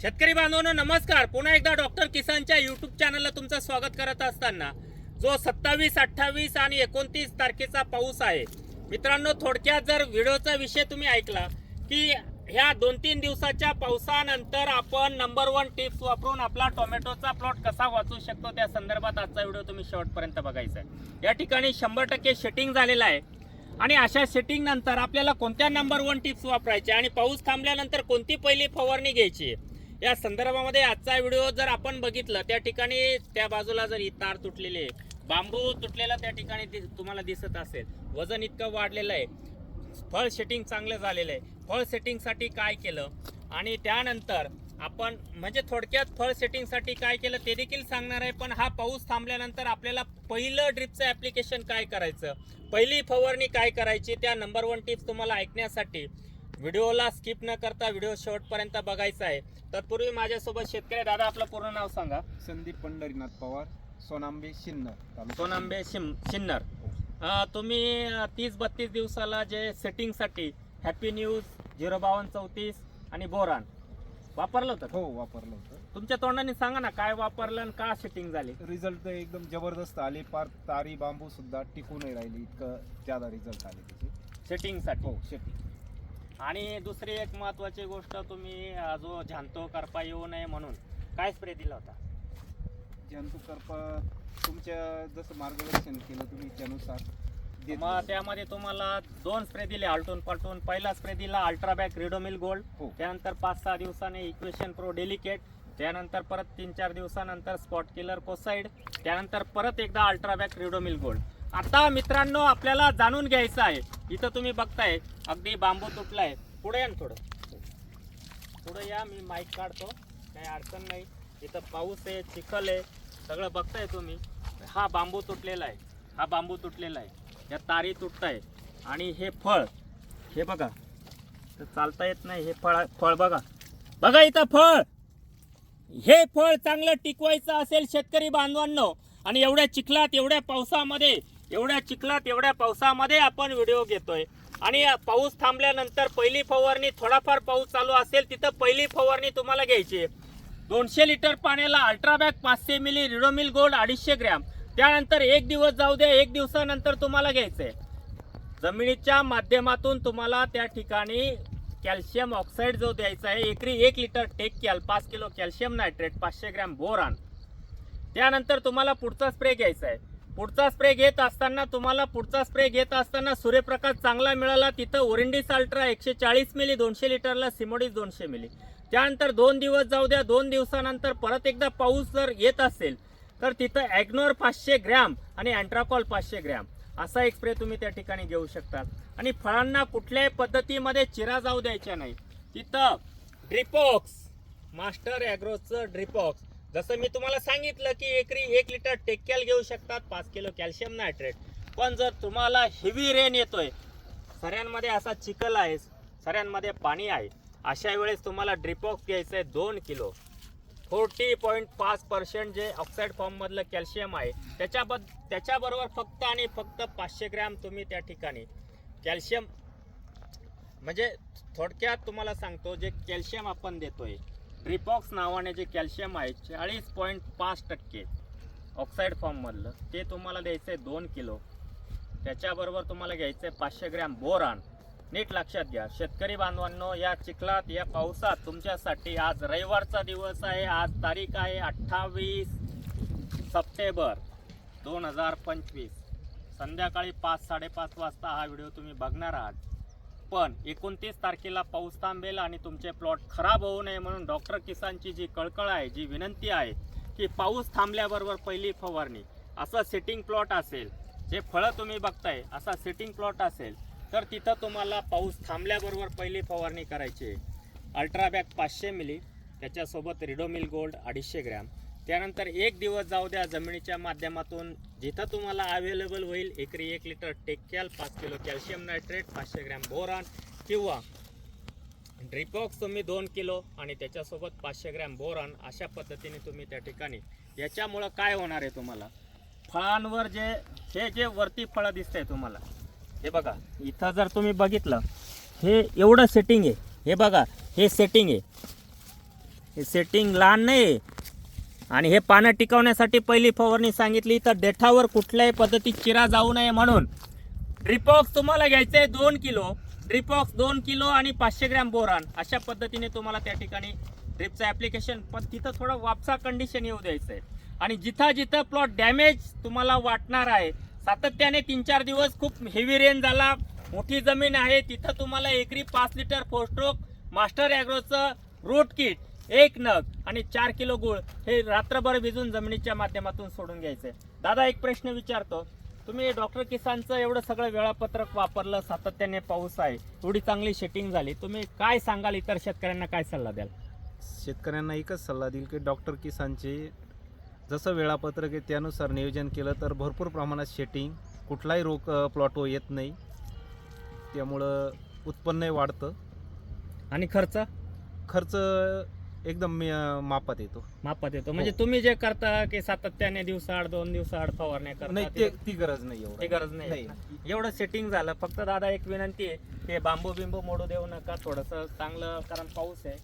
शेतकरी बांधवांनो नमस्कार. पुन्हा एकदा डॉक्टर किसानच्या युट्यूब चॅनलला तुमचं स्वागत करत असताना जो सत्तावीस अठ्ठावीस आणि एकोणतीस तारखेचा पाऊस आहे मित्रांनो थोडक्यात जर व्हिडिओचा विषय तुम्ही ऐकला की ह्या दोन तीन दिवसाच्या पावसानंतर आपण नंबर वन टिप्स वापरून आपला टोमॅटोचा प्लॉट कसा वाचू शकतो त्या संदर्भात आजचा व्हिडिओ तुम्ही शेवटपर्यंत बघायचा आहे. या ठिकाणी शंभर टक्के शेटिंग झालेलं आहे. आणि अशा सेटिंग नंतर आपल्याला कोणत्या नंबर वन टिप्स वापरायच्या आणि पाऊस थांबल्यानंतर कोणती पहिली फवारणी घ्यायची या संदर्भामध्ये आजचा व्हिडिओ जर आपण बघितलं त्या ठिकाणी त्या बाजूला जर ही तार तुटलेली आहे बांबू तुटलेला त्या ठिकाणी तुम्हाला दिसत असेल. वजन इतकं वाढलेलं आहे. फळ सेटिंग चांगलं झालेलं आहे. फळ सेटिंगसाठी काय केलं? आणि त्यानंतर आपण म्हणजे थोडक्यात फळ सेटिंगसाठी काय केलं ते देखील सांगणार आहे पण हा पाऊस थांबल्यानंतर आपल्याला पहिलं ड्रिपचं ॲप्लिकेशन काय करायचं? पहिली फवारणी काय करायची? त्या नंबर वन टिप्स तुम्हाला ऐकण्यासाठी व्हिडिओला स्किप न करता व्हिडिओ शेवटपर्यंत बघायचा आहे. तत्पूर्वी माझ्यासोबत शेतकरी दादा आपलं पूर्ण नाव सांगा. संदीप पंढरीनाथ पवार सोनांबे शिन्नर. सोनांबे शिम अं, तुम्ही तीस बत्तीस दिवसाला जे सेटिंगसाठी हॅपी न्यूज झिरो बावन्न चौतीस आणि बोरान वापरलं होतं का? हो वापरलं होतं. तुमच्या तोंडाने सांगा ना काय वापरलं आणि का सेटिंग झाली? रिझल्ट एकदम जबरदस्त आले. पार तारी बांबू सुद्धा टिकून नाही राहिले. इतकं ज्यादा रिझल्ट आले त्याचे. सेटिंगसाठी हो शेती आणि दुसरी एक महत्वाची गोष्ट तुम्ही अं, जो झांतो करपा येऊ नये म्हणून काय स्प्रे दिला होता? जंतू करपा तुमच्या जसं मार्गदर्शन केलं तुम्ही त्यानुसार देत. मग गेलो. त्यामध्ये तुम्हाला दोन स्प्रे दिले आलटून पलटून पहिला स्प्रे दिला अल्ट्राबॅक रिडोमिल गोल्ड हो. त्यानंतर पाच सहा दिवसाने इक्वेशन प्रो डेलिकेट त्यानंतर परत तीन चार दिवसानंतर स्पॉट किलर कोसाईड त्यानंतर परत एकदा अल्ट्राबॅक रिडोमिल गोल्ड आता मित्रांनो आपल्याला जाणून घ्यायचं आहे. इथं तुम्ही बघताय अगदी बांबू तुटलाय. पुढे या ना थोडं. पुढे या मी माईक काढतो. काही अडचण नाही. इथं पाऊस आहे चिखल आहे. सगळं बघताय तुम्ही. हा बांबू तुटलेला आहे. हा बांबू तुटलेला आहे. या तारी तुटताय. आणि हे फळ. हे बघा. तर चालता येत नाही. हे फळ फळ बघा. बघा इथं फळ. हे फळ चांगलं टिकवायचं असेल शेतकरी बांधवांनो आणि एवढ्या चिखलात एवढ्या पावसामध्ये एवढ्या चिखलात एवढ्या पावसामध्ये आपण व्हिडिओ घेतोय. आणि पाऊस थांबल्यानंतर पहिली फवारणी थोडाफार पाऊस चालू असेल तिथं पहिली फवारणी तुम्हाला घ्यायची आहे. दोनशे लिटर पाण्याला अल्ट्राबॅक पाचशे मिली रिडोमिल गोल्ड अडीचशे ग्रॅम. त्यानंतर एक दिवस जाऊ द्या एक दिवसानंतर तुम्हाला घ्यायचंय. जमिनीच्या माध्यमातून तुम्हाला त्या ठिकाणी कॅल्शियम ऑक्साईड जो द्यायचा आहे एकरी एक लिटर टेक कॅल पाच किलो कॅल्शियम नायट्रेट पाचशे ग्रॅम बोरान. त्यानंतर तुम्हाला पुढचा स्प्रे घ्यायचा आहे. पुढचा स्प्रे घेत असताना तुम्हाला पुढचा स्प्रे घेत असताना सूर्यप्रकाश चांगला मिळाला तिथं ओरिंडिस अल्ट्रा एकशे चाळीस मिली दोनशे लिटरला सिमोडिस दोनशे मिली. त्यानंतर दोन दिवस जाऊ द्या दोन दिवसानंतर परत एकदा पाऊस जर येत असेल तर तिथं ॲग्नोर पाचशे ग्रॅम आणि अँट्राकॉल पाचशे ग्रॅम असा एक स्प्रे तुम्ही त्या ठिकाणी घेऊ शकता आणि फळांना कुठल्याही पद्धतीमध्ये चिरा जाऊ द्यायच्या नाही. तिथं ड्रिपॉक्स मास्टर ॲग्रोचं ड्रिपॉक्स जसं मी तुम्हाला सांगितलं की एकरी एक लिटर टेक्कॅल घेऊ शकतात पाच किलो कॅल्शियम नायट्रेट. पण जर तुम्हाला हेवी रेन येतोय सऱ्यांमध्ये असा चिखल आहे सऱ्यांमध्ये पाणी आहे अशा वेळेस तुम्हाला ड्रिपॉक्स घ्यायचं आहे दोन किलो. फोर्टी पॉईंट पाच पर्सेंट जे ऑक्साईड फॉर्ममधलं कॅल्शियम आहे त्याच्याबद त्याच्याबरोबर फक्त आणि फक्त पाचशे ग्रॅम तुम्ही त्या ठिकाणी कॅल्शियम म्हणजे थोडक्यात तुम्हाला सांगतो जे कॅल्शियम आपण देतोय ड्रिपॉक्स नावाने जे कॅल्शियम आहे चाळीस पॉईंट पाच टक्के ऑक्साईड फॉर्ममधलं ते तुम्हाला द्यायचं आहे दोन किलो. त्याच्याबरोबर तुम्हाला घ्यायचं आहे पाचशे ग्रॅम बोरान. नीट लक्षात घ्या. शेतकरी बांधवांनो या चिखलात या पावसात तुमच्यासाठी आज रविवारचा दिवस आहे. आज तारीख आहे अठ्ठावीस सप्टेंबर दोन हजार पंचवीस. संध्याकाळी पाच साडेपाच वाजता हा व्हिडिओ तुम्ही बघणार आहात. पण एकोणतीस तारखेला पाऊस थांबेल आणि तुमचे प्लॉट खराब होऊ नये म्हणून डॉक्टर किसानची जी कळकळ आहे जी विनंती आहे की पाऊस थांबल्याबरोबर पहिली फवारणी असं सेटिंग प्लॉट असेल जे फळं तुम्ही बघताय असा सेटिंग प्लॉट असेल तर तिथं तुम्हाला पाऊस थांबल्याबरोबर पहिली फवारणी करायची आहे. अल्ट्राबॅक पाचशे मिली त्याच्यासोबत रिडोमिल गोल्ड अडीचशे ग्रॅम. त्यानंतर एक दिवस जाऊ द्या जमिनीच्या माध्यमातून. जिथं तुम्हाला अवेलेबल होईल एकरी एक लिटर टेक्कॅल पाच किलो कॅल्शियम नायट्रेट पाचशे ग्रॅम बोरॉन किंवा ड्रिपॉक्स तुम्ही दोन किलो आणि त्याच्यासोबत पाचशे ग्रॅम बोरॉन अशा पद्धतीने तुम्ही त्या ठिकाणी. याच्यामुळं काय होणार आहे तुम्हाला? फळांवर जे हे जे वरती फळं दिसतंय तुम्हाला हे बघा इथं जर तुम्ही बघितलं हे एवढं सेटिंग आहे. हे बघा हे सेटिंग आहे. हे सेटिंग लहान नाही आहे. आणि हे पानं टिकवण्यासाठी पहिली फवारणी सांगितली तर देठावर कुठल्याही पद्धतीत चिरा जाऊ नये म्हणून. ड्रिपॉक्स तुम्हाला घ्यायचं आहे दोन किलो. ड्रिपॉक्स दोन किलो आणि पाचशे ग्रॅम बोरान. अशा पद्धतीने तुम्हाला त्या ठिकाणी ड्रिपचं ॲप्लिकेशन पण तिथं थोडं वापसा कंडिशन येऊ द्यायचं आहे आणि जिथं जिथं प्लॉट डॅमेज तुम्हाला वाटणार आहे सातत्याने तीन चार दिवस खूप हेवी रेन झाला मोठी जमीन आहे तिथं तुम्हाला एकरी पाच लिटर फोस्ट्रोक मास्टर ॲग्रोचं रूट किट एक नग आणि चार किलो गुळ हे रात्रभर भिजून जमिनीच्या माध्यमातून सोडून घ्यायचंय दादा एक प्रश्न विचारतो. तुम्ही डॉक्टर किसानचं एवढं सगळं वेळापत्रक वापरलं सातत्याने पाऊस आहे एवढी चांगली शेटिंग झाली. तुम्ही काय सांगाल? इतर शेतकऱ्यांना काय सल्ला द्याल? शेतकऱ्यांना एकच सल्ला देईल की डॉक्टर किसानचे जसं वेळापत्रक आहे त्यानुसार नियोजन केलं तर भरपूर प्रमाणात शेटिंग कुठलाही रोग अ, प्लॉटवर येत नाही. त्यामुळं उत्पन्नही वाढतं. आणि खर्च? खर्च एकदम मापात येतो. मापात येतो. म्हणजे हो. तुम्ही जे करता की सातत्याने दिवसाआड दोन दिवसाआड फवारण्या नाही करता ते ते- ती गरज नाही ते एवढं गरज नाही. एवढं सेटिंग झालं. फक्त दादा एक विनंती आहे की बांबू बिंबू मोडू देऊ नका. थोडंसं चांगलं कारण पाऊस आहे.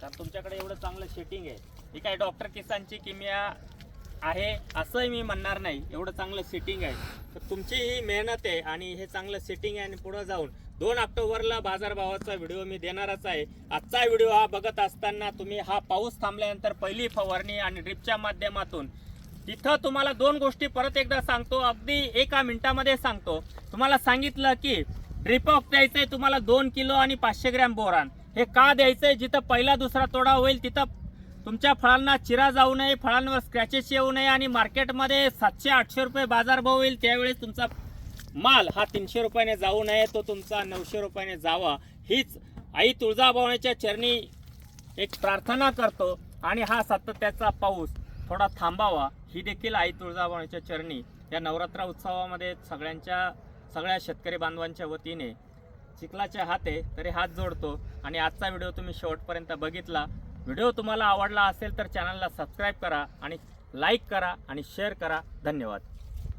कारण तुमच्याकडे एवढं चांगलं सेटिंग आहे. ही काय डॉक्टर किसानची किमिया आहे असंही मी म्हणणार नाही. एवढं चांगलं सेटिंग आहे. तर तुमची ही मेहनत आहे आणि हे चांगलं सेटिंग आहे आणि पुढं जाऊन दोन ऑक्टोबरला बाजारभावाचा व्हिडिओ मी देणारच आहे. आजचा व्हिडिओ हा बघत असताना तुम्ही हा पाऊस थांबल्यानंतर पहिली फवारणी आणि ड्रिपच्या माध्यमातून. तिथं तुम्हाला दोन गोष्टी परत एकदा सांगतो अगदी एका मिनिटामध्ये सांगतो. तुम्हाला सांगितलं की ड्रिपॉक द्यायचंय तुम्हाला दोन किलो आणि पाचशे ग्रॅम बोरान. हे का द्यायचंय? जिथं पहिला दुसरा तोडा होईल तिथं तुमच्या फळांना चिरा जाऊ नये फळांवर स्क्रॅचेस येऊ नये आणि मार्केटमध्ये सातशे आठशे रुपये बाजारभाव होईल त्यावेळेस तुमचा माल हा तीनशे रुपयाने जाऊ नये तो तुमचा नऊशे रुपयाने जावा. हीच आई तुळजाभवानीच्या चरणी एक प्रार्थना करतो आणि हा सातत्याचा पाऊस थोडा थांबावा. ही देखील आई तुळजाभवानीच्या चरणी या नवरात्र उत्सवामध्ये सगळ्यांच्या सगळ्या शेतकरी बांधवांच्या वतीने चिखलाच्या हाते तरी हात जोडतो. आणि आजचा व्हिडिओ तुम्ही शेवटपर्यंत बघितला. व्हिडिओ तुम्हाला आवडला असेल तर चॅनलला सबस्क्राईब करा आणि लाईक करा आणि शेअर करा. धन्यवाद.